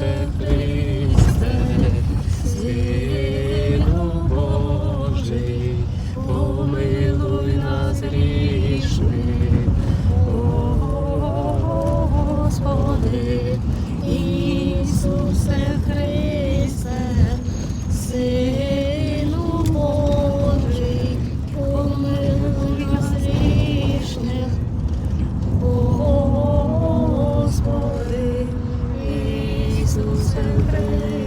Христе, Сину Божий, помилуй нас грішних, О, Господи, Ісусе Христе, Син.